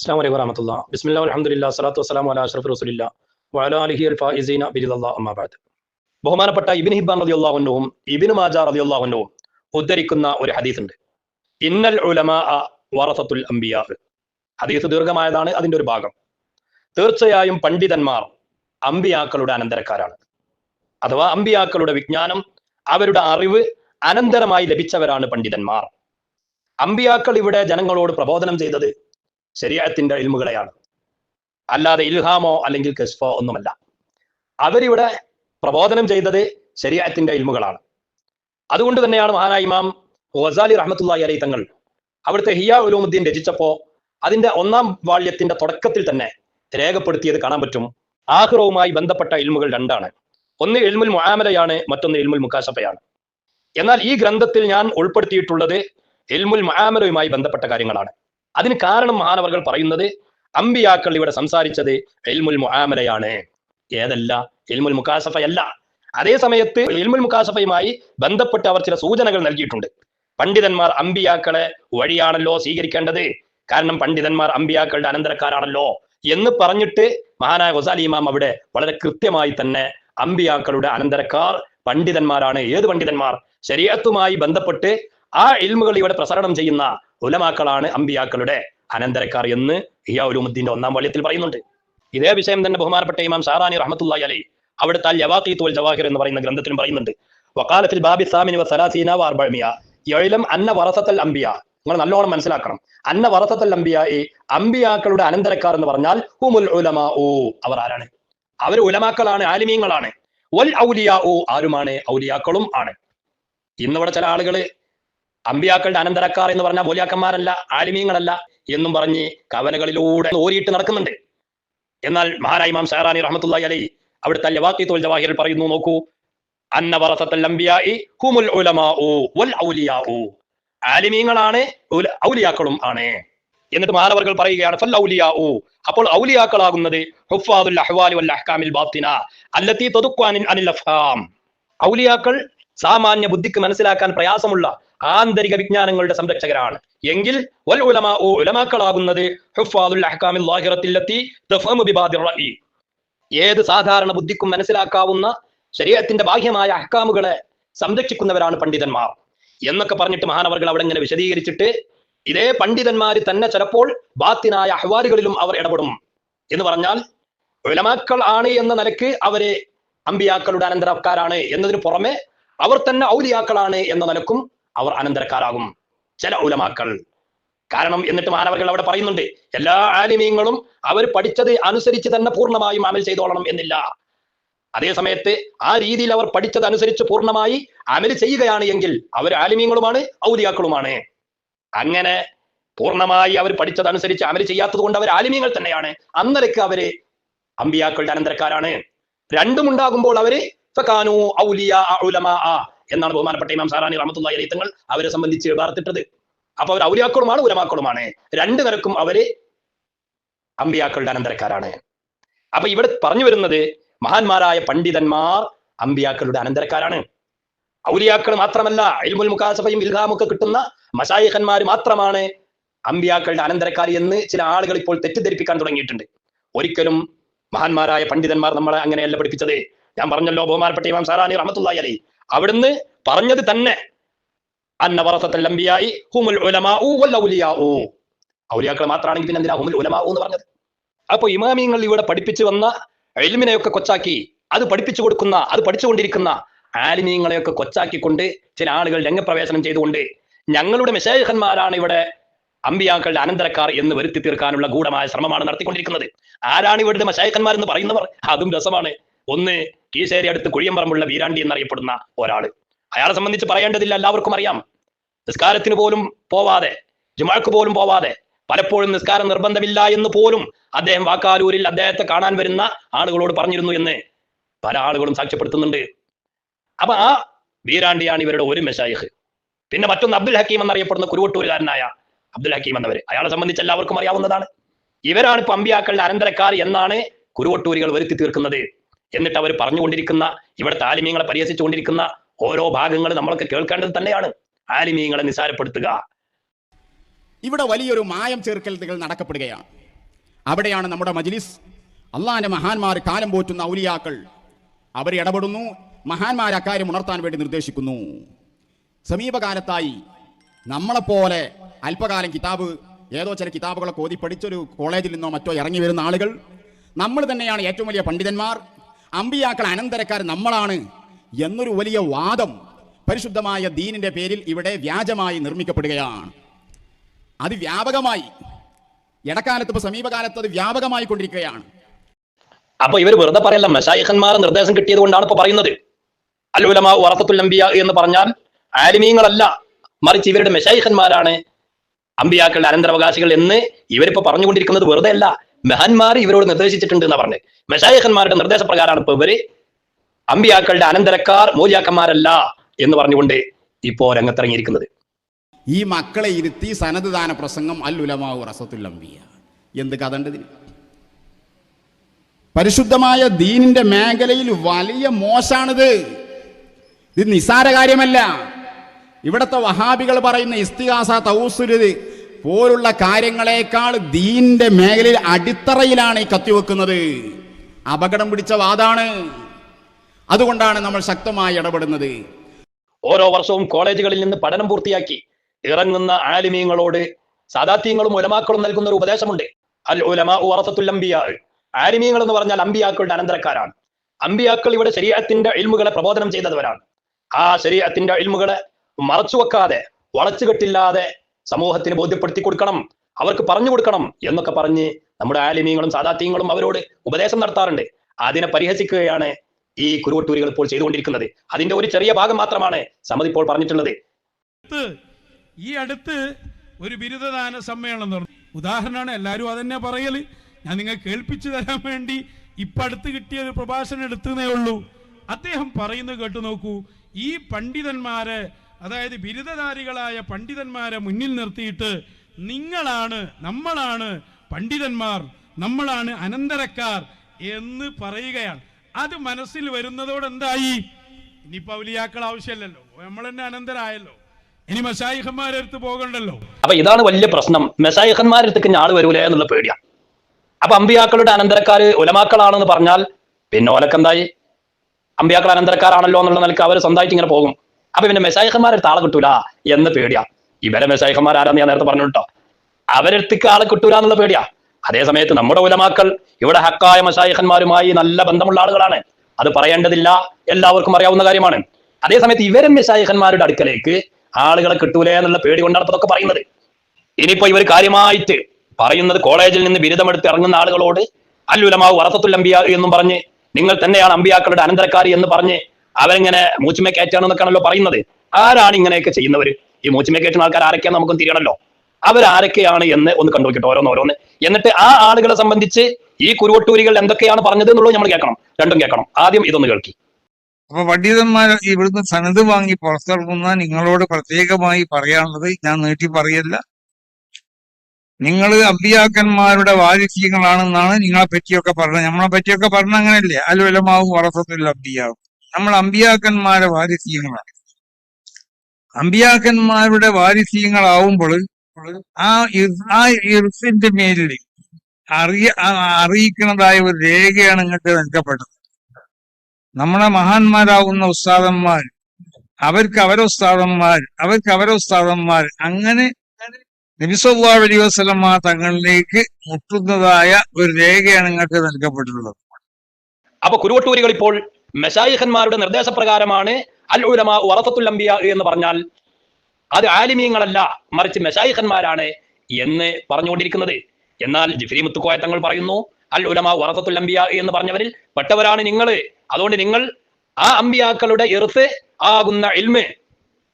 അസ്സാം വലൈക്കും വറഹമത്തുള്ള. ബിസ്മില്ലാ അലഹമുല്ല സ്വലാത്തു വസ്സലാം അല അഷ്റഫ് റസൂലില്ല വലാലിഹി അൽ ഫായിസീന ബിരിദല്ല അമ്മാബാദ് ബഹുമാനപ്പെട്ട ഇബിൻ ഹിബാൻ റതി അള്ളാഹുന്നവും ഇബിൻ മാജ റതി അള്ളാഹുന്നവും ഉദ്ധരിക്കുന്ന ഒരു ഹദീസ് ഉണ്ട് ഇന്നൽ ഉലമാ വറസത്തുൽ അംബിയാ. ഹദീസ് ദീർഘമായതാണ് അതിന്റെ ഒരു ഭാഗം. തീർച്ചയായും പണ്ഡിതന്മാർ അമ്പിയാക്കളുടെ അനന്തരക്കാരാണ്. അഥവാ അമ്പിയാക്കളുടെ വിജ്ഞാനം അവരുടെ അറിവ് അനന്തരമായി ലഭിച്ചവരാണ് പണ്ഡിതന്മാർ. അമ്പിയാക്കൾ ഇവിടെ ജനങ്ങളോട് പ്രബോധനം ചെയ്തത് ശരീരത്തിന്റെ ഇൽമുകളെയാണ്. അല്ലാതെ ഇൽഹാമോ അല്ലെങ്കിൽ കസ്ഫോ ഒന്നുമല്ല. അവരിവിടെ പ്രബോധനം ചെയ്തത് ശരീരത്തിന്റെ ഇൽമുകളാണ്. അതുകൊണ്ട് തന്നെയാണ് മഹാനായ ഇമാം ഗസാലി റഹ്മത്തുള്ളാഹി അലൈ തങ്ങൾ അവിടുത്തെ ഹിയ ഉലൂമുദ്ദീൻ രചിച്ചപ്പോ അതിന്റെ ഒന്നാം വാള്യത്തിന്റെ തുടക്കത്തിൽ തന്നെ രേഖപ്പെടുത്തിയത് കാണാൻ പറ്റും. ആഹ്റവുമായി ബന്ധപ്പെട്ട ഇൽമുകൾ രണ്ടാണ്. ഒന്ന് എൽമുൽ മുആമലയാണ് മറ്റൊന്ന് എൽമുൽ മുക്കാശഫയാണ് എന്നാൽ ഈ ഗ്രന്ഥത്തിൽ ഞാൻ ഉൾപ്പെടുത്തിയിട്ടുള്ളത് എൽമുൽ മുആമലയുമായി ബന്ധപ്പെട്ട കാര്യങ്ങളാണ്. അതിന് കാരണം മഹാനവർകൾ പറയുന്നത് അമ്പിയാക്കൾ ഇവിടെ സംസാരിച്ചത് ഇൽമുൽ മുആമലയാണ് ഏതല്ല? ഇൽമുൽ മുക്കാസഫയല്ല അതേ സമയത്ത് എൽമുൽ മുക്കാസഫയുമായി ബന്ധപ്പെട്ട് അവർ ചില സൂചനകൾ നൽകിയിട്ടുണ്ട്. പണ്ഡിതന്മാർ അമ്പിയാക്കളെ വഴിയാണല്ലോ സ്വീകരിക്കേണ്ടത്. കാരണം പണ്ഡിതന്മാർ അമ്പിയാക്കളുടെ അനന്തരക്കാരാണല്ലോ എന്ന് പറഞ്ഞിട്ട് മഹാനായ ഗൊസാലി ഇമാം അവിടെ വളരെ കൃത്യമായി തന്നെ അമ്പിയാക്കളുടെ അനന്തരക്കാർ പണ്ഡിതന്മാരാണ്. ഏത് പണ്ഡിതന്മാർ? ശരീരത്തുമായി ബന്ധപ്പെട്ട് ആ ഇൽമുകൾ ഇവിടെ പ്രസരണം ചെയ്യുന്ന ഉലമാക്കളാണ് അമ്പിയാക്കളുടെ അനന്തരക്കാർ എന്ന് ഹിയാഉലുമുദ്ദീന്റെ ഒന്നാം വള്യത്തിൽ പറയുന്നുണ്ട്. ഇതേ വിഷയം തന്നെ ബഹുമാനപ്പെട്ട ഇമാം ഷാറാനി റഹ്മത്തുള്ളാഹി അലൈ അവിടുത്തെ അൽ ജവാഹിർ എന്ന് പറയുന്ന ഗ്രന്ഥത്തിലും പറയുന്നുണ്ട്. വക്കാലത്തിൽ ബാബി സാമിനി വ സലാസീന വ അർബഅമിയ. യഅലം അന്ന വറസത്തൽ അമ്പിയ നിങ്ങൾ നല്ലോണം മനസ്സിലാക്കണം. അന്ന വറസത്തൽ അമ്പിയ ഈ അമ്പിയാക്കളുടെ അനന്തരക്കാർ എന്ന് പറഞ്ഞാൽ ഹുമുൽ ഉലമാ ഓ അവർ ആരാണ്? അവർ ഉലമാക്കളാണ് ആലിമീങ്ങളാണ്. വൽ ഔലിയാ ഓ ആരുമാണ്? ഔലിയാക്കളും ആണ്. ഇന്നിവിടെ ചില ആളുകൾ അമ്പിയാക്കളുടെ അനന്തരക്കാർ എന്ന് പറഞ്ഞ മൂല്യാക്കന്മാരല്ല ആലിമീങ്ങളല്ല എന്നും പറഞ്ഞ് കവലകളിലൂടെ ഓരിയിട്ട് നടക്കുന്നുണ്ട്. എന്നാൽ മഹാരായിമാം സഹറാനി ഷഹറാനി റഹ്മത്തുള്ളാഹി അലൈ അവിടുത്തെ ലവാത്തി തോൽ ജവാഹിർ പറയുന്നു നോക്കൂ. അന്ന വറസത്തൽ അംബിയാഇ ഹുമുൽ ഉലമാഉ വൽ ഔലിയാഉ. ആലിമീങ്ങളാണ് ഔലിയാക്കളും ആണ്. എന്നിട്ട് മഹാനവർകൾ പറയുകയാണ് ഫൽ ഔലിയാഉ. അപ്പോൾ ഔലിയാക്കളാകുന്നത് ഹുഫാദുൽ അഹ്വാലി വൽ അഹ്കാമിൽ ബാത്തിന. അല്ലത്തി തദുഖ്വാനിൻ അനിൽ അഫ്ഹാം. ഔലിയാക്കൾ സാമാന്യ ബുദ്ധിക്ക് മനസ്സിലാക്കാൻ പ്രയാസമുള്ള ആന്തരിക വിജ്ഞാനങ്ങളുടെ സംരക്ഷകരാണ്. എങ്കിൽ വൽ ഏത് സാധാരണ ബുദ്ധിക്കും മനസ്സിലാക്കാവുന്ന ശരീരത്തിന്റെ ബാഹ്യമായ അഹ്കാമുകളെ സംരക്ഷിക്കുന്നവരാണ് പണ്ഡിതന്മാർ. എന്നൊക്കെ പറഞ്ഞിട്ട് മഹാനവർകൾ അവിടെ ഇങ്ങനെ വിശദീകരിച്ചിട്ട് ഇതേ പണ്ഡിതന്മാർ തന്നെ ചിലപ്പോൾ ബാത്തിനായ അഹ്വാരികളിലും അവർ ഇടപെടും. എന്ന് പറഞ്ഞാൽ ഉലമാക്കൾ ആണ് എന്ന നിലയ്ക്ക് അവരെ അമ്പിയാക്കളുടെ അനന്തരക്കാരാണ് എന്നതിന് പുറമെ അവർ തന്നെ ഔലിയാക്കളാണ് എന്ന നിലക്കും അവർ അനന്തരക്കാരാകും. ചില ഉലമാക്കൾ. കാരണം എന്നിട്ട് മാനവകൾ അവിടെ പറയുന്നുണ്ട് എല്ലാ ആലിമീങ്ങളും അവർ പഠിച്ചത് അനുസരിച്ച് തന്നെ പൂർണമായും അമൽ ചെയ്തോളണം എന്നില്ല. അതേ സമയത്ത് ആ രീതിയിൽ അവർ പഠിച്ചത് അനുസരിച്ച് പൂർണമായി അമൽ ചെയ്യുകയാണ് എങ്കിൽ അവർ ആലിമീങ്ങളുമാണ് ഔലിയാക്കളുമാണ്. അങ്ങനെ പൂർണമായി അവർ പഠിച്ചത് അനുസരിച്ച് അമൽ ചെയ്യാത്തത് കൊണ്ട് അവർ ആലിമീങ്ങൾ തന്നെയാണ്. അന്നരക്ക് അവർ അമ്പിയാക്കളുടെ അനന്തരക്കാരാണ്. രണ്ടും ഉണ്ടാകുമ്പോൾ അവർ എന്നാണ് ബഹുമാനപ്പെട്ട ഇമാം സാറാനി അലൈഹി തങ്ങൾ അവരെ സംബന്ധിച്ച് വാർത്തിട്ടത്. അപ്പൊ അവർ ഔലിയാക്കളുമാണ് ഉലമാക്കളുമാണ്. രണ്ടു നിരക്കും അവർ അമ്പിയാക്കളുടെ അനന്തരക്കാരാണ്. അപ്പൊ ഇവിടെ പറഞ്ഞു വരുന്നത് മഹാന്മാരായ പണ്ഡിതന്മാർ അമ്പിയാക്കളുടെ അനന്തരക്കാരാണ്. ഔലിയാക്കൾ മാത്രമല്ല ഇൽമുൽ മുഖാസഫയും ഒക്കെ കിട്ടുന്ന മഷായിഖന്മാർ മാത്രമാണ് അമ്പിയാക്കളുടെ അനന്തരക്കാർ എന്ന് ചില ആളുകൾ ഇപ്പോൾ തെറ്റിദ്ധരിപ്പിക്കാൻ തുടങ്ങിയിട്ടുണ്ട്. ഒരിക്കലും മഹാന്മാരായ പണ്ഡിതന്മാർ നമ്മളെ അങ്ങനെയല്ല പഠിപ്പിച്ചത്. ഞാൻ പറഞ്ഞല്ലോ ബഹുമാനപ്പെട്ട ഇമാം സാറാനി റഹ്മത്തുള്ളാഹി അലൈഹി. അവിടുന്ന് പറഞ്ഞത് തന്നെ. അന്ന ഹുമുൽ ഉലമാഉ വൽ ഔലിയാഉ. ഔലിയാക്കൾ മാത്രമാണെങ്കിൽ പിന്നെ എന്തിനാ ഹുമുൽ ഉലമാഉ എന്ന് പറഞ്ഞത്? അപ്പൊ ഇമാമിയങ്ങൾ ഇവിടെ പഠിപ്പിച്ചു വന്ന എൽമിനെയൊക്കെ കൊച്ചാക്കി അത് പഠിപ്പിച്ചു കൊടുക്കുന്ന അത് പഠിച്ചുകൊണ്ടിരിക്കുന്ന ആലിമീങ്ങളെയൊക്കെ കൊച്ചാക്കിക്കൊണ്ട് ചില ആളുകൾ രംഗപ്രവേശനം ചെയ്തുകൊണ്ട് ഞങ്ങളുടെ മെസേജന്മാരാണ് ഇവിടെ അമ്പിയാക്കളുടെ അനന്തരക്കാർ എന്ന് വരുത്തി തീർക്കാനുള്ള ഗൂഢമായ ശ്രമമാണ് നടത്തിക്കൊണ്ടിരിക്കുന്നത്. ആരാണ് ഇവിടുത്തെ മശായക്കന്മാർ എന്ന് പറയുന്നവർ? അതും രസമാണ്. ഒന്ന് കീശേരി അടുത്ത് കുഴിയമ്പറമ്പുള്ള വീരാണ്ടി എന്നറിയപ്പെടുന്ന ഒരാൾ. അയാളെ സംബന്ധിച്ച് പറയേണ്ടതില്ല എല്ലാവർക്കും അറിയാം. നിസ്കാരത്തിന് പോലും പോവാതെ ജുമാക്ക് പോലും പോവാതെ പലപ്പോഴും നിസ്കാരം നിർബന്ധമില്ല എന്ന് പോലും അദ്ദേഹം വാക്കാലൂരിൽ അദ്ദേഹത്തെ കാണാൻ വരുന്ന ആളുകളോട് പറഞ്ഞിരുന്നു എന്ന് പല ആളുകളും സാക്ഷ്യപ്പെടുത്തുന്നുണ്ട്. അപ്പൊ ആ വീരാണ്ടിയാണ് ഇവരുടെ ഒരു മെഷായിഹ്. പിന്നെ മറ്റൊന്ന് അബ്ദുൽ ഹക്കീം എന്നറിയപ്പെടുന്ന കുരുവട്ടൂരുകാരനായ അബ്ദുൽ ഹക്കീം എന്നവർ അയാളെ സംബന്ധിച്ച് എല്ലാവർക്കും അറിയാവുന്നതാണ്. ഇവരാണ് ഇപ്പൊ അമ്പിയാക്കളുടെ അനന്തരക്കാർ എന്നാണ് കുരുവട്ടൂരികൾ വരുത്തി തീർക്കുന്നത്. എന്നിട്ട് അവർ പറഞ്ഞുകൊണ്ടിരിക്കുന്ന ഇവിടുത്തെ ആലിമീങ്ങളെ പരിഹസിച്ചുകൊണ്ടിരിക്കുന്ന ഓരോ ഭാഗങ്ങൾ നമ്മൾക്ക് കേൾക്കേണ്ടത് തന്നെയാണ്. ആലിമീങ്ങളെ നിസാരപ്പെടുത്തുക. ഇവിടെ വലിയൊരു മായം ചേർക്കലുകൾ നടക്കപ്പെടുകയാണ്. അവിടെയാണ് നമ്മുടെ മജ്ലിസ്. അള്ളാഹിന്റെ മഹാന്മാർ കാലം പോറ്റുന്ന ഔലിയാക്കൾ. അവർ ഇടപെടുന്നു. മഹാന്മാർ അക്കാര്യം ഉണർത്താൻ വേണ്ടി നിർദ്ദേശിക്കുന്നു. സമീപകാലത്തായി നമ്മളെപ്പോലെ അല്പകാലം കിതാബ് ഏതോ ചില കിതാബുകളൊക്കെ ഓതി പഠിച്ചൊരു കോളേജിൽ നിന്നോ മറ്റോ ഇറങ്ങി വരുന്ന ആളുകൾ നമ്മൾ തന്നെയാണ് ഏറ്റവും വലിയ പണ്ഡിതന്മാർ. അമ്പിയാക്കൾ അനന്തരക്കാർ നമ്മളാണ് എന്നൊരു വലിയ വാദം പരിശുദ്ധമായ ദീനിന്റെ പേരിൽ ഇവിടെ വ്യാജമായി നിർമ്മിക്കപ്പെടുകയാണ്. അത് വ്യാപകമായി ഇടക്കാലത്ത് ഇപ്പൊ സമീപകാലത്ത് അത് വ്യാപകമായി കൊണ്ടിരിക്കുകയാണ്. അപ്പൊ ഇവർ വെറുതെ പറയല്ല മഷായിഖന്മാർ നിർദ്ദേശം കിട്ടിയത് കൊണ്ടാണ് ഇപ്പൊ പറയുന്നത്. അല്ലുലമ വറസത്തുൽ അംബിയ എന്ന് പറഞ്ഞാൽ ആലിമീങ്ങളല്ല മറിച്ച് ഇവരുടെ മെഷായിഖന്മാരാണ് അമ്പിയാക്കളുടെ അനന്തരാവകാശികൾ എന്ന് ഇവരിപ്പോ പറഞ്ഞുകൊണ്ടിരിക്കുന്നത് വെറുതെ അല്ല മഹാന്മാർ ഇവരോട് നിർദ്ദേശിച്ചിട്ടുണ്ട് എന്നാ പറഞ്ഞത് മെഷായിഖന്മാരുടെ നിർദ്ദേശപ്രകാരമാണ് ഇപ്പൊ ഇവർ അമ്പിയാക്കളുടെ അനന്തരക്കാർ മൂല്യാക്കന്മാരല്ല എന്ന് പറഞ്ഞുകൊണ്ട് ഇപ്പോ രംഗത്തിറങ്ങിയിരിക്കുന്നത്. ഈ മക്കളെ ഇരുത്തി സനത് പ്രസംഗം അല്ലുലമാവു റസത്തുൽ അംബിയ. എന്ത് കഥണ്ടതി പരിശുദ്ധമായ ദീനിന്റെ മേഖലയിൽ വലിയ മോശാണിത്. ഇത് നിസാര കാര്യമല്ല. ഇവിടുത്തെ വഹാബികൾ പറയുന്ന ഇസ്തിഹാസ തൗസുരുത് പോലുള്ള കാര്യങ്ങളെക്കാൾ ദീനിന്റെ മേഖലയിൽ അടിത്തറയിലാണ് ഈ കത്തിവെക്കുന്നത് അപകടം പിടിച്ച വാദാണ് അതുകൊണ്ടാണ് നമ്മൾ ശക്തമായി ഇടപെടുന്നത്. ഓരോ വർഷവും കോളേജുകളിൽ നിന്ന് പഠനം പൂർത്തിയാക്കി ഇറങ്ങുന്ന ആലിമീങ്ങളോട് സാദാത്യങ്ങളും ഉലമാക്കളും നൽകുന്ന ഒരു ഉപദേശമുണ്ട്. അൽ ഉലമാ ആലിമീങ്ങൾ എന്ന് പറഞ്ഞാൽ അമ്പിയാക്കളുടെ അനന്തരക്കാരാണ്. അമ്പിയാക്കൾ ഇവിടെ ശരീരത്തിന്റെ ഇൽമുകളെ പ്രബോധനം ചെയ്തവരാണ്. ആ ശരീരത്തിന്റെ ഇൽമുകളെ മറച്ചു വെക്കാതെ വളച്ചുകെട്ടില്ലാതെ സമൂഹത്തിന് ബോധ്യപ്പെടുത്തി കൊടുക്കണം അവർക്ക് പറഞ്ഞു കൊടുക്കണം എന്നൊക്കെ പറഞ്ഞ് നമ്മുടെ ആലിമീങ്ങളും സാദാത്യങ്ങളും അവരോട് ഉപദേശം നടത്താറുണ്ട്. അതിനെ പരിഹസിക്കുകയാണ് ഈ കുരുവട്ടൂരികൾ ഇപ്പോൾ ചെയ്തുകൊണ്ടിരിക്കുന്നത്. അതിന്റെ ഒരു ചെറിയ ഭാഗം മാത്രമാണ് സമിതി ഇപ്പോൾ പറഞ്ഞിട്ടുള്ളത് ഈ അടുത്ത് ഒരു ബിരുദദാന സമ്മേളനം നടന്നു. ഉദാഹരണമാണ് എല്ലാവരും അതന്നെ പറയൽ. ഞാൻ നിങ്ങൾ കേൾപ്പിച്ചു തരാൻ വേണ്ടി ഇപ്പൊ അടുത്ത് കിട്ടിയ ഒരു പ്രഭാഷണം എടുത്തതേ ഉള്ളൂ. അദ്ദേഹം പറയുന്നത് കേട്ടു നോക്കൂ ഈ പണ്ഡിതന്മാരെ അതായത് ബിരുദധാരികളായ പണ്ഡിതന്മാരെ മുന്നിൽ നിർത്തിയിട്ട് നിങ്ങളാണ് നമ്മളാണ് പണ്ഡിതന്മാർ നമ്മളാണ് അനന്തരക്കാർ എന്ന് പറയുകയാണ്. അത് മനസ്സിൽ വരുന്നതോടെ എന്തായി? ഇനിയിപ്പോ ഔലിയാക്കൾ ആവശ്യമല്ലല്ലോ. നമ്മൾ തന്നെ അനന്തരായല്ലോ. ഇനി മഷായിഹന്മാരടുത്ത് പോകണ്ടല്ലോ. അപ്പൊ ഇതാണ് വലിയ പ്രശ്നം. മെസായിഹന്മാരടുത്തേക്ക് ഞാൾ വരൂലേ എന്നുള്ള പേടിയാണ് അപ്പൊ അമ്പിയാക്കളുടെ അനന്തരക്കാര് ഉലമാക്കളാണെന്ന് പറഞ്ഞാൽ പിന്നെ ഓലക്കെന്തായി? അമ്പിയാക്കൾ അനന്തരക്കാരാണല്ലോ എന്നുള്ള നിലയ്ക്ക് അവർ സ്വന്തമായിട്ട് ഇങ്ങനെ പോകും. അപ്പൊ പിന്നെ മെസായിഹന്മാരെ ആളെ കിട്ടൂല എന്ന് പേടിയാ. ഇവരെ മെസായിഹന്മാർ ആരാന്ന് ഞാൻ നേരത്തെ പറഞ്ഞു കേട്ടോ അവരെടുത്തേക്ക് ആളെ കിട്ടൂല എന്നുള്ള പേടിയാ. അതേ സമയത്ത് നമ്മുടെ ഉലമാക്കൾ ഇവിടെ ഹക്കായ മെസായിഹന്മാരുമായി നല്ല ബന്ധമുള്ള ആളുകളാണ്. അത് പറയേണ്ടതില്ല. എല്ലാവർക്കും അറിയാവുന്ന കാര്യമാണ്. അതേസമയത്ത് ഇവരും മെസായിഹന്മാരുടെ അടുക്കലേക്ക് ആളുകളെ കിട്ടൂലേ എന്നുള്ള പേടി കൊണ്ടാണ് അതൊക്കെ പറയുന്നത്. ഇനിയിപ്പോ ഇവർ കാര്യമായിട്ട് പറയുന്നത് കോളേജിൽ നിന്ന് ബിരുദമെടുത്ത് ഇറങ്ങുന്ന ആളുകളോട് അല്ലുലമാവ് വറസത്തുൽ അമ്പിയ എന്നും പറഞ്ഞ് നിങ്ങൾ തന്നെയാണ് അമ്പിയാക്കളുടെ അനന്തരക്കാരി എന്ന് പറഞ്ഞ് അവരെങ്ങനെ മൂച്ചുമേ കയറ്റാണെന്നൊക്കെയാണല്ലോ പറയുന്നത്. ആരാണ് ഇങ്ങനെയൊക്കെ ചെയ്യുന്നവർ ഈ മൂച്ചുമേ കയറ്റുന്ന ആൾക്കാർ ആരൊക്കെയാണ് നമുക്കും തിരിയണല്ലോ അവരാരൊക്കെയാണ് എന്ന് ഒന്ന് കണ്ടുപിടിക്കട്ടെ ഓരോന്ന് ഓരോന്ന് എന്നിട്ട് ആ ആളുകളെ സംബന്ധിച്ച് ഈ കുരുവട്ടൂരികൾ എന്തൊക്കെയാണ് പറഞ്ഞത് എന്നുള്ളത് നമ്മൾ കേൾക്കണം. രണ്ടും കേൾക്കണം. ആദ്യം ഇതൊന്ന് കേൾക്കി. അപ്പൊ പണ്ഡിതന്മാർ ഇവിടുന്ന് സനത് വാങ്ങി പുറത്തിറങ്ങുന്ന നിങ്ങളോട് പ്രത്യേകമായി പറയാനുള്ളത് ഞാൻ നീട്ടി പറയല്ല. നിങ്ങൾ അമ്പിയാക്കന്മാരുടെ വാരിസ്യങ്ങളാണെന്നാണ് നിങ്ങളെ പറ്റിയൊക്കെ പറഞ്ഞത്. നമ്മളെ പറ്റിയൊക്കെ പറഞ്ഞ അങ്ങനെയല്ലേ? അലുവലമാവും വളർത്തത്തില്ല അമ്പിയാവും. നമ്മൾ അമ്പിയാക്കന്മാരുടെ വാരിസ്യങ്ങളാണ് അമ്പിയാക്കന്മാരുടെ വാരിസ്യങ്ങളാവുമ്പോൾ ആ ആ ഇർസിന്റെ മേലിൽ അറിയ അറിയിക്കുന്നതായ ഒരു രേഖയാണ് ഇങ്ങോട്ട് നൽകപ്പെട്ടത് നമ്മുടെ മഹാന്മാരാകുന്ന ഉസ്താദന്മാർ അവർക്ക് അവരെ ഉസ്താദന്മാർ അവർക്ക് അവരെ ഉസ്താദന്മാർ അങ്ങനെ നബിസല്ലാ അലൈ വസ്ലമ തങ്ങളിലേക്ക് മുട്ടുന്നതായ ഒരു രേഖയാണ് ഇങ്ങോട്ട് നൽകപ്പെട്ടിട്ടുള്ളത് അപ്പൊ കുരുവട്ടൂരികൾ ഇപ്പോൾ മെഷായിഖന്മാരുടെ നിർദ്ദേശപ്രകാരമാണ് അൽ ഉലമ വറസത്തുൽ എന്ന് പറഞ്ഞാൽ അത് ആലിമീങ്ങളല്ല മറിച്ച് മെഷായിഖന്മാരാണ് എന്ന് പറഞ്ഞുകൊണ്ടിരിക്കുന്നത്. എന്നാൽ ജിഫ്രി മുത്തുക്കോയ തങ്ങൾ പറയുന്നു അൽ ഉലമാ വറസത്തുൽ അംബിയ എന്ന് പറഞ്ഞവരിൽ പെട്ടവരാണ് നിങ്ങൾ. അതുകൊണ്ട് നിങ്ങൾ ആ അമ്പിയാക്കളുടെ എറുത്ത് ആകുന്ന ഇൽമ്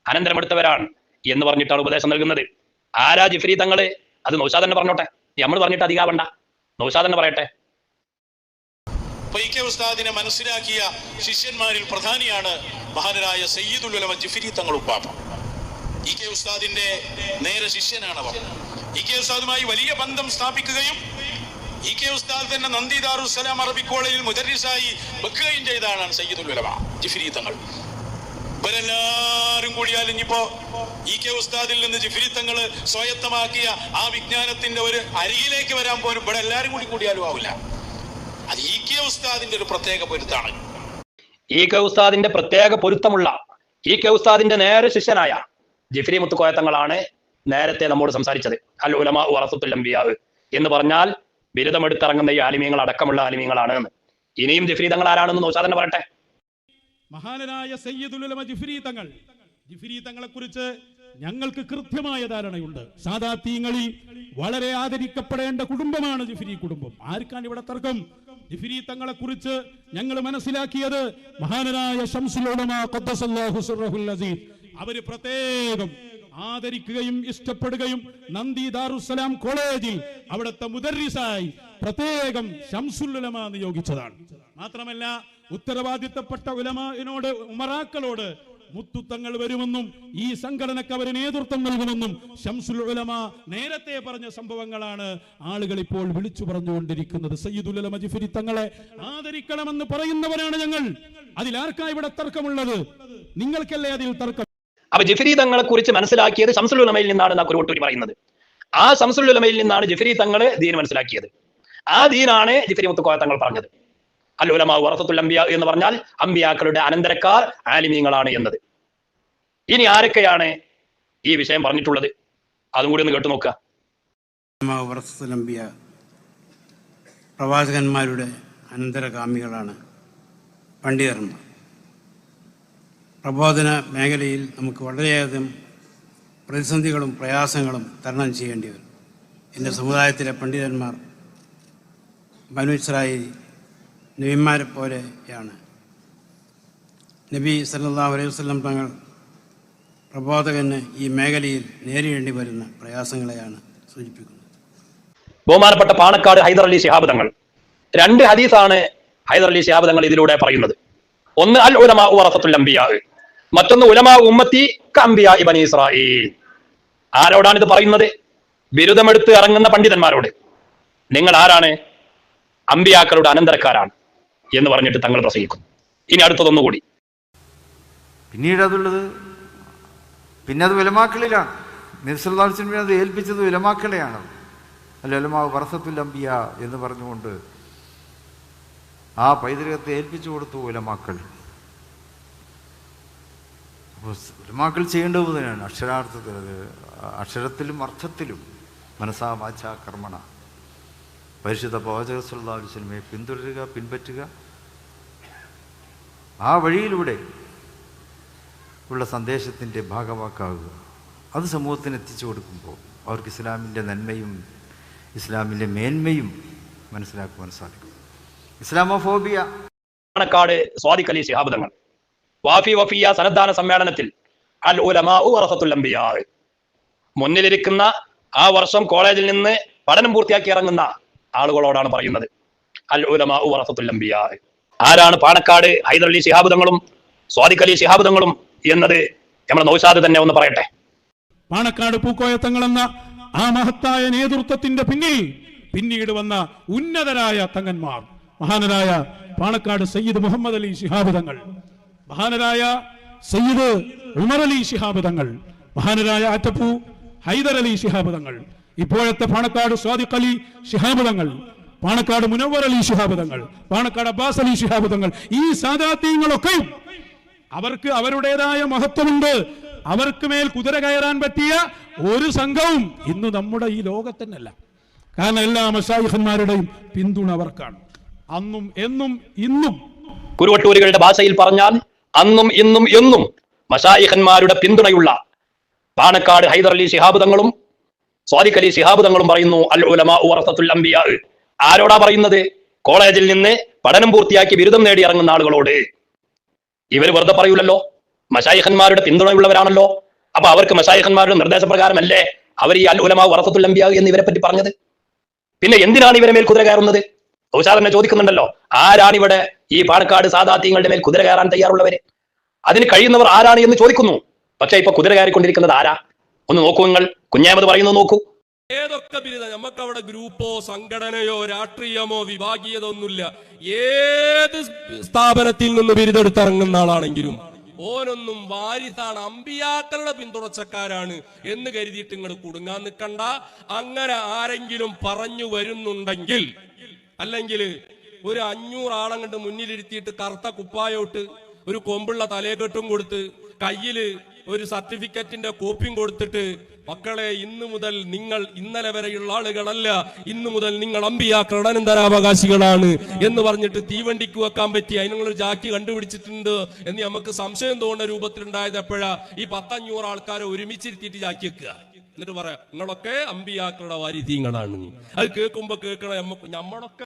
അനന്തരമെടുത്തവരാണ് എന്ന് പറഞ്ഞിട്ടാണ് ഉപദേശം നൽകുന്നത്. ആരാ ജിഫ്രി തങ്ങൾ? അത് നൗഷാദ് തന്നെ പറഞ്ഞോട്ടെ. നമ്മൾ പറഞ്ഞിട്ട് അധികാവണ്ട. നൗഷാദ് തന്നെ പറയട്ടെ. പൈക്കെ ഉസ്താദിനെ മനസ്സിലാക്കിയ ശിഷ്യന്മാരിൽ പ്രധാനിയാണ് മഹാനരായ സയ്യിദുൽ ഉലമ ജിഫിരി തങ്ങൾ ഉപ്പാപ്പ ഇ കെ ഉസ്താദിന്റെ നേരെ ശിഷ്യനാണ് അവർ ഇ കെ ഉസ്താദുമായി വലിയ ബന്ധം സ്ഥാപിക്കുകയും ഇ കെ ഉസ്താദ് തന്നെ നന്ദി ദാറുസലാം അറബി കോളേജിൽ മുദരിസായി വെക്കുകയും ചെയ്താണ് സയ്യിദുൽ ഉലമ ജിഫിരി തങ്ങൾ. ഇവരെല്ലാരും കൂടിയാൽ ഇനിയിപ്പോ ഇ കെ ഉസ്താദിൽ നിന്ന് ജിഫിരി സ്വായത്തമാക്കിയ ആ വിജ്ഞാനത്തിന്റെ ഒരു അരികിലേക്ക് വരാൻ പോലും ഇവിടെ എല്ലാരും കൂടി കൂടിയാലും ആവില്ല. അത് ഇ കെ ഉസ്താദിന്റെ ഒരു പ്രത്യേക പൊരുത്താണ്. ഇ കെ ഉസ്താദിന്റെ പ്രത്യേക പൊരുത്തമുള്ള ഇ കെ ഉസ്താദിന്റെ നേരെ ശിഷ്യനായ ജിഫ്രി മുത്തുക്കോയത്തങ്ങളാണ് നേരത്തെ നമ്മോട് സംസാരിച്ചത്. അൽ ഉലമ വറസത്തുൽ അംബിയാവ് എന്ന് പറഞ്ഞാൽ ബിരുദമെടുത്തിറങ്ങുന്ന ഈ ആലിമീങ്ങൾ അടക്കമുള്ള ആലിമീങ്ങളാണ് എന്ന്. ഇനിയും ജിഫ്രി തങ്ങൾ ആരാണെന്ന് നോച്ചാ തന്നെ പറയട്ടെ. മഹാനായ സയ്യിദുൽ ഉലമ ജിഫ്രി തങ്ങൾ. ജിഫ്രി തങ്ങളെ കുറിച്ച് ഞങ്ങൾക്ക് കൃത്യമായ ധാരണയുണ്ട്. സാദാത്തീങ്ങളിൽ വളരെ ആദരിക്കപ്പെടേണ്ട കുടുംബമാണ് ജിഫ്രി കുടുംബം. ആർക്കാണ് ഇവിടെ തർക്കം? ജിഫ്രി തങ്ങളെ കുറിച്ച് ഞങ്ങൾ മനസ്സിലാക്കിയത് അസീസ്. അവർ പ്രത്യേകം ആദരിക്കുകയും ഇഷ്ടപ്പെടുകയും നന്ദി ദാറുസലാം കോളേജിൽ അവിടുത്തെ മുദർരിസായി പ്രത്യേകം ശംസുലുലമ നിയോഗിച്ചതാണ്. മാത്രമല്ല ഉത്തരവാദിത്തപ്പെട്ട ഉലമാനോട് ഉമറാക്കളോട് മുത്തുത്തങ്ങൾ വരുമെന്നും ഈ സംഘടനക്ക് അവർ നേതൃത്വം നൽകുമെന്നും ഷംസുൽ ഉലമ നേരത്തെ പറഞ്ഞ സംഭവങ്ങളാണ് ആളുകൾ ഇപ്പോൾ വിളിച്ചു പറഞ്ഞുകൊണ്ടിരിക്കുന്നത്. സയ്യിദുൽ ഉലമ ജിഫരി തങ്ങളെ ആദരിക്കണമെന്ന് പറയുന്നവരാണ് ഞങ്ങൾ. അതിലാർക്കാ ഇവിടെ തർക്കമുള്ളത്? നിങ്ങൾക്കല്ലേ അതിൽ തർക്കം? അപ്പൊ ജിഫരി തങ്ങളെ കുറിച്ച് മനസ്സിലാക്കിയത് ഷംസുൽ ഉലമയിൽ നിന്നാണ് കുരുവട്ടൂരി പറയുന്നത്. ആ ഷംസുൽ ഉലമയിൽ നിന്നാണ് ജിഫരി തങ്ങളെ ദീൻ മനസ്സിലാക്കിയത്. ആ ദീനാണ് ജിഫരി മുത്തുക്കോയ തങ്ങൾ പറഞ്ഞത്. അൽ വറസത്തുൽ അംബിയ എന്ന് പറഞ്ഞാൽ അമ്പിയാക്കളുടെ അനന്തരക്കാർ ആലിമീങ്ങളാണ് എന്നത്. ഇനി ആരൊക്കെയാണ് ഈ വിഷയം പറഞ്ഞിട്ടുള്ളത്? അതും കൂടി ഒന്ന് കേട്ടു നോക്കുക. പ്രവാചകന്മാരുടെ അനന്തരഗാമികളാണ് പണ്ഡിതന്മാർ. പ്രബോധന മേഖലയിൽ നമുക്ക് വളരെയധികം പ്രതിസന്ധികളും പ്രയാസങ്ങളും തരണം ചെയ്യേണ്ടി വരും. എന്റെ സമുദായത്തിലെ പണ്ഡിതന്മാർ ബനുസ്രായി നബിമാരെ പോലെയാണ് നബി സല്ലാ അലൈഹി വസ്ലം തങ്ങൾ പ്രബോധകന് ഈ മേഖലയിൽ നേരിടേണ്ടി വരുന്ന പ്രയാസങ്ങളെയാണ് സൂചിപ്പിക്കുന്നത്. ബഹുമാനപ്പെട്ട പാണക്കാട് ഹൈദർ അലി ശിഹാബ് തങ്ങൾ. രണ്ട് ഹദീസാണ് ഹൈദർ അലി ശിഹാബ് തങ്ങൾ ഇതിലൂടെ പറയുന്നത്. ഒന്ന് അൽ ഉലമ വറസത്തുൽ അംബിയ. മറ്റൊന്ന് ഉലമ ഉമ്മത്തി കംബിയ ഇബനി ഇസ്രായേൽ ആരോടാണ് ഇത് പറയുന്നത്? ബിരുദമെടുത്ത് ഇറങ്ങുന്ന പണ്ഡിതന്മാരോട്. നിങ്ങൾ ആരാണ്? അമ്പിയാക്കളുടെ അനന്തരക്കാരാണ്. എന്ന് പറഞ്ഞിട്ട് തങ്ങൾ പ്രസംഗിക്കും ഇനി അടുത്തതൊന്നുകൂടി പിന്നീട് അതുള്ളത് പിന്നെ അത് വിലമാക്കളിലാണ് നിർസലാസിന് അത് ഏൽപ്പിച്ചത് വിലമാക്കളെയാണ് അല്ല വർഷത്തിൽ വറസത്തുൽ അംബിയ എന്ന് പറഞ്ഞുകൊണ്ട് ആ പൈതൃകത്തെ ഏൽപ്പിച്ചു കൊടുത്തു ഉലമാക്കൾ. ഉലമാക്കൾ ചെയ്യേണ്ടത് തന്നെയാണ്. അക്ഷരാർത്ഥത്തിൽ അത് അക്ഷരത്തിലും അർത്ഥത്തിലും മനസ്സാ വാച കർമ്മണ പരിശുദ്ധ പ്രവാചക അലൈഹി വസല്ലമയെ പിന്തുടരുക പിൻപറ്റുക. ആ വഴിയിലൂടെ ഉള്ള സന്ദേശത്തിന്റെ ഭാഗമാക്കാവുക അത് സമൂഹത്തിന് എത്തിച്ചു കൊടുക്കുമ്പോൾ അവർക്ക് ഇസ്ലാമിന്റെ നന്മയും ഇസ്ലാമിന്റെ മേന്മയും മനസ്സിലാക്കുവാൻ സാധിക്കും. ഇസ്ലാമോഫോബിയ. പാണക്കാട് സ്വാദിഖ് അലി വാഫി വഫിയ സന്നദ്ധാന സമ്മേളനത്തിൽ അൽ ഉലമാ വറസത്തുൽ മുന്നിലിരിക്കുന്ന ആ വർഷം കോളേജിൽ നിന്ന് പഠനം പൂർത്തിയാക്കി ഇറങ്ങുന്ന ആളുകളോടാണ് പറയുന്നത്. അൽ ഉലമാ ആരാണ് പാണക്കാട് ഹൈദർ അലി ശിഹാബ് തങ്ങളും സ്വാദിഖ് അലി ശിഹാബ് തങ്ങളും എന്നത് നമ്മുടെ നൗഷാദ് തന്നെ ഒന്ന് പറയട്ടെ. പാണക്കാട് പൂക്കോയത്തങ്ങളെന്ന ആ മഹത്തായ നേതൃത്വത്തിന്റെ പിന്നിൽ പിന്നീട് വന്ന ഉന്നതരായ തങ്ങന്മാർ മഹാനരായ പാണക്കാട് സയ്യിദ് മുഹമ്മദ് അലി ശിഹാബ് തങ്ങൾ മഹാനരായ സയ്യിദ് ഉമർ അലി ശിഹാബ് തങ്ങൾ മഹാനരായ ആറ്റപ്പൂ ഹൈദർ അലി ശിഹാബ് തങ്ങൾ ഇപ്പോഴത്തെ പാണക്കാട് സ്വാദിഖ് അലി ശിഹാബുദങ്ങൾ പാണക്കാട് മുനവർ അലി ശിഹാബുദങ്ങൾ പാണക്കാട് അബ്ബാസ് അലി ശിഹാബുദങ്ങൾ ഈ സാദാത്യങ്ങളൊക്കെയും അവർക്ക് അവരുടേതായ മഹത്വമുണ്ട്. അവർക്ക് മേൽ കുതിര കയറാൻ പറ്റിയ ഒരു സംഘവും ഇന്ന് നമ്മുടെ ഈ ലോകത്തന്നല്ല കാരണം എല്ലാ മഷായിഖന്മാരുടെയും പിന്തുണ അവർക്കാണ്. അന്നും എന്നും ഇന്നും കുരുവട്ടൂരുകളുടെ ഭാഷയിൽ പറഞ്ഞാൽ അന്നും ഇന്നും എന്നും മഷായിഖന്മാരുടെ പിന്തുണയുള്ള പാണക്കാട് ഹൈദർ അലി ശിഹാബ് തങ്ങളും സ്വാദിഖ് അലി തങ്ങളും പറയുന്നു അൽ ഉലമ അംബിയ. ആരോടാ പറയുന്നത്? കോളേജിൽ നിന്ന് പഠനം പൂർത്തിയാക്കി ബിരുദം നേടി ഇറങ്ങുന്ന ആളുകളോട്. ഇവർ വെറുതെ പറയൂലല്ലോ. മഷായിഖന്മാരുടെ പിന്തുണയുള്ളവരാണല്ലോ. അപ്പൊ അവർക്ക് മഷായിഖന്മാരുടെ നിർദ്ദേശപ്രകാരമല്ലേ അവർ ഈ അൽ ഉലമ വറസത്തുൽ അംബിയ എന്ന് ഇവരെ പറ്റി പറഞ്ഞത്? പിന്നെ എന്തിനാണ് ഇവരെ മേൽ കുതിര കയറുന്നത്? ഔഷാദ് ചോദിക്കുന്നുണ്ടല്ലോ. ആരാണ് ഇവിടെ ഈ പാണക്കാട് സാദാത്യങ്ങളുടെ മേൽ കുതിര കയറാൻ തയ്യാറുള്ളവര്? അതിന് കഴിയുന്നവർ ആരാണ് എന്ന് ചോദിക്കുന്നു. പക്ഷെ ഇപ്പൊ കുതിര കയറിക്കൊണ്ടിരിക്കുന്നത് ആരാ? ഒന്ന് നോക്കൂ നിങ്ങൾ. കുഞ്ഞാമത് പറയുന്നത് നോക്കൂ. ഏതൊക്കെ ബിരുദം? നമുക്ക് അവിടെ ഗ്രൂപ്പോ സംഘടനയോ രാഷ്ട്രീയമോ വിഭാഗീയത ഒന്നുമില്ല ഏത് സ്ഥാപനത്തിൽ നിന്ന് ബിരുദെടുത്തിറങ്ങുന്ന ആളാണെങ്കിലും ഓനൊന്നും വാരിസാണ് അമ്പിയാക്കളുടെ പിന്തുണച്ചക്കാരാണ് എന്ന് കരുതിയിട്ട് നിങ്ങൾ കുടുങ്ങാൻ നിൽക്കണ്ട. അങ്ങനെ ആരെങ്കിലും പറഞ്ഞു വരുന്നുണ്ടെങ്കിൽ അല്ലെങ്കിൽ ഒരു അഞ്ഞൂറ് ആളം കണ്ട് മുന്നിലിരുത്തിയിട്ട് കറുത്ത കുപ്പായോട്ട് ഒരു കൊമ്പുള്ള തലയെക്കെട്ടും കൊടുത്ത് കയ്യിൽ ഒരു സർട്ടിഫിക്കറ്റിന്റെ കോപ്പിയും കൊടുത്തിട്ട് മക്കളെ ഇന്നു മുതൽ നിങ്ങൾ ഇന്നലെ വരെയുള്ള ആളുകളല്ല ഇന്നു മുതൽ നിങ്ങൾ അമ്പിയാക്കളുടെ അനന്തരാവകാശികളാണ് എന്ന് പറഞ്ഞിട്ട് തീവണ്ടിക്ക് വെക്കാൻ പറ്റി അതിനുള്ളൊരു ജാക്കി കണ്ടുപിടിച്ചിട്ടുണ്ട് എന്ന് നമുക്ക് സംശയം തോന്നുന്ന രൂപത്തിലുണ്ടായത് എപ്പോഴാ? ഈ പത്തഞ്ഞൂറ് ആൾക്കാരെ ഒരുമിച്ചിരുത്തിയിട്ട് ജാക്കി വെക്കുക. എന്നിട്ട് പറയാം നിങ്ങളൊക്കെ അമ്പിയാക്കളുടെ വാരിതീങ്ങളാണ്. അത് കേൾക്കുമ്പോ കേൾക്കണ നമുക്ക് നമ്മളൊക്കെ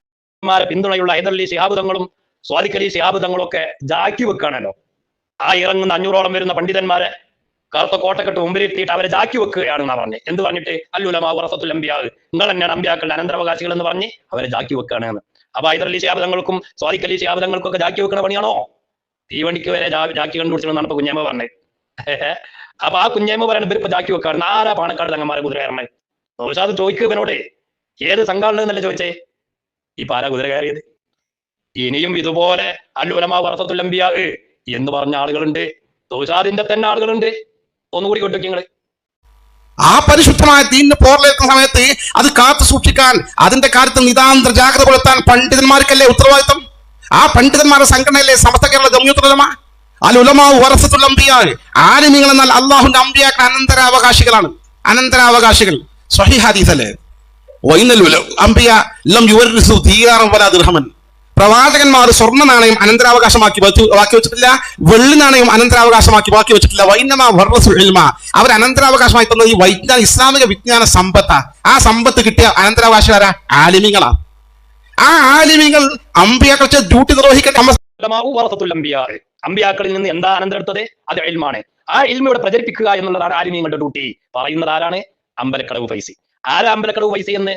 പിന്തുണയുള്ള ഹൈദരലി ശിഹാബുദങ്ങളും സ്വാദിഖലി ശിഹാബുദങ്ങളും ഒക്കെ ജാക്കി വെക്കുകയാണല്ലോ. ആ ഇറങ്ങുന്ന അഞ്ഞൂറോളം വരുന്ന പണ്ഡിതന്മാരെ കറുത്ത കോട്ടക്കെട്ട് മുമ്പിലെത്തിയിട്ട് അവരെ ജാക്കി വെക്കുകയാണെന്നാ പറഞ്ഞത് എന്ത് പറഞ്ഞിട്ട്? അല്ലുലമാ ഉറസത്തുൽ അമ്പിയാവ് നിങ്ങൾ തന്നെയാണ് അമ്പിയാക്കളുടെ അനന്തരാവകാശികൾ എന്ന് പറഞ്ഞ് അവരെ ജാക്കി വെക്കുകയാണ് എന്ന് അപ്പൊ ഹൈദരലി ശിഹാബുദങ്ങൾക്കും സ്വാദിഖലി ശിഹാബുദങ്ങൾക്കും ഒക്കെ ജാക്കി വെക്കുന്ന പണിയാണോ? തീവണ്ടിക്ക് വരെ ജാക്കി കണ്ടുപിടിച്ചിട്ടുണ്ടെന്നാണ് ഇപ്പൊ കുഞ്ഞമ്മ പറഞ്ഞത് അപ്പൊ ആ കുഞ്ഞമ്മ പറയുന്നത് ഇവരിപ്പോ ജാക്കി വെക്കാണ് ആരാ പാണക്കാട് തങ്ങന്മാരെ കുതിര കയറണേ നോഷാദ് ചോദിക്കുക ഇവനോട്. ഏത് സംഘാടനം ചോദിച്ചേ? ഈ പാല കുതിര കയറിയത് ഇനിയും ഇതുപോലെ അല്ലുലമാ വർത്തത്തുല്ലംബിയ എന്ന് പറഞ്ഞ ആളുകളുണ്ട്. തോഷാദിന്റെ തന്നെ ആളുകളുണ്ട്. ഒന്നുകൂടി കൊണ്ടുവയ്ക്ക് നിങ്ങൾ. ആ പരിശുദ്ധമായ തീന്ന് പോർലേക്കുന്ന സമയത്ത് അത് കാത്തു സൂക്ഷിക്കാൻ അതിന്റെ കാര്യത്തിൽ നിതാന്ത ജാഗ്രത പുലർത്താൻ പണ്ഡിതന്മാർക്കല്ലേ ഉത്തരവാദിത്തം? ആ പണ്ഡിതന്മാരുടെ സംഘടനയിലെ സമസ്ത കേരള ജമ്യൂത്തുലമ അൽ ഉലമാ വറസത്തുൽ അംബിയാ ആലിമികൾ എന്നാൽ അള്ളാഹുന്റെ അമ്പിയാക്കൾ അനന്തരാവകാശികളാണ്. അനന്തരാവകാശികൾ. സ്വഹി ഹദീസല്ലേ? വൈനൽ ഉല- അംബിയ ലം യുവർ ദീനാറൻ വലാ ദിർഹമൻ. പ്രവാചകന്മാർ സ്വർണ നാണയം അനന്തരാവകാശമാക്കി ബാക്കി വെച്ചിട്ടില്ല. വെള്ളി നാണയം അനന്തരാവകാശമാക്കി ബാക്കി വെച്ചിട്ടില്ല. വൈനമ വർണ ഇൽമ. അവർ അനന്തരാവകാശമായി തന്നത് ഈ വൈജ്ഞാന ഇസ്ലാമിക വിജ്ഞാന സമ്പത്താ. ആ സമ്പത്ത് കിട്ടിയ അനന്തരാവകാശകാരാ ആലിമികളാ ആ ആലിമികൾ അമ്പിയാക്കളെ ഡ്യൂട്ടി നിർവഹിക്കേണ്ട നമ്മ വറസത്തുൽ അംബിയാ. അമ്പിയാക്കളിൽ നിന്ന് എന്താ അനന്തരെടുത്തത് അത് ഇൽമാണ്. ആ ഇൽമിയുടെ പ്രചരിപ്പിക്കുക എന്നുള്ളതാണ് ആലിമീങ്ങളുടെ ഡ്യൂട്ടി പറയുന്നത് ആരാണ്? അമ്പലക്കടവ് ഫൈസി. ആരാ അമ്പലക്കടവ് ഫൈസി എന്ന്?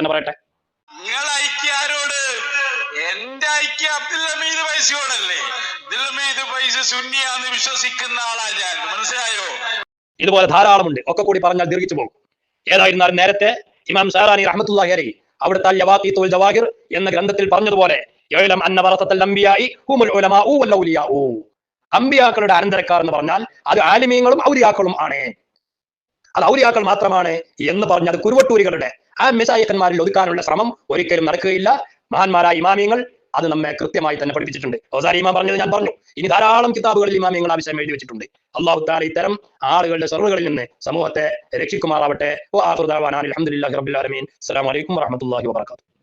തന്നെ പറയട്ടെ. നിങ്ങൾ ഐക്യ ഐക്യ അബ്ദുൽ ഹമീദ് പൈസയോടല്ലേ? അബ്ദുൽ ഹമീദ് പൈസ സുന്നിയാന്ന് വിശ്വസിക്കുന്ന ആളാ ഞാൻ. മനസ്സിലായോ? ഇതുപോലെ ധാരാളമുണ്ട്. ഒക്കെ കൂടി പറഞ്ഞാൽ ദീർഘിച്ചു പോകും. ഏതായിരുന്നാലും നേരത്തെ ഇമാം സാറാനി റഹ്മത്തുള്ളാഹി അലൈഹി അവിടുത്തെ യവാഖീത്തുൽ ജവാഹിർ എന്ന ഗ്രന്ഥത്തിൽ പറഞ്ഞതുപോലെ ഹുമുൽ ഉലമാഉ വൽ ഔലിയാഉ. അമ്പിയാക്കളുടെ അനന്തരക്കാർ എന്ന് പറഞ്ഞാൽ അത് ആലിമീങ്ങളും ഔലിയാക്കളും ആണ്. അത് ഔലിയാക്കൾ മാത്രമാണ് എന്ന് പറഞ്ഞ അത് കുരുവട്ടൂരികളുടെ ആ മിസായിക്കന്മാരിൽ ഒതുക്കാനുള്ള ശ്രമം ഒരിക്കലും നടക്കുകയില്ല. മഹാന്മാരായ ഇമാമിയങ്ങൾ അത് നമ്മെ കൃത്യമായി തന്നെ പഠിപ്പിച്ചിട്ടുണ്ട്. ഓസാരി ഇമാം പറഞ്ഞത് ഞാൻ പറഞ്ഞു. ഇനി ധാരാളം കിതാബുകളിൽ ഇമാം നിങ്ങൾ ആവശ്യം എഴുതി വെച്ചിട്ടുണ്ട്. അള്ളാഹു താല ഇത്തരം ആളുകളുടെ സെർവുകളിൽ നിന്ന് സമൂഹത്തെ രക്ഷിക്കുമാറാവട്ടെ. അലഹമുല്ലാ റബിൻ അസ്സലാമു അലൈക്കും വറഹമത്തുള്ളാഹി വബറകാതുഹു.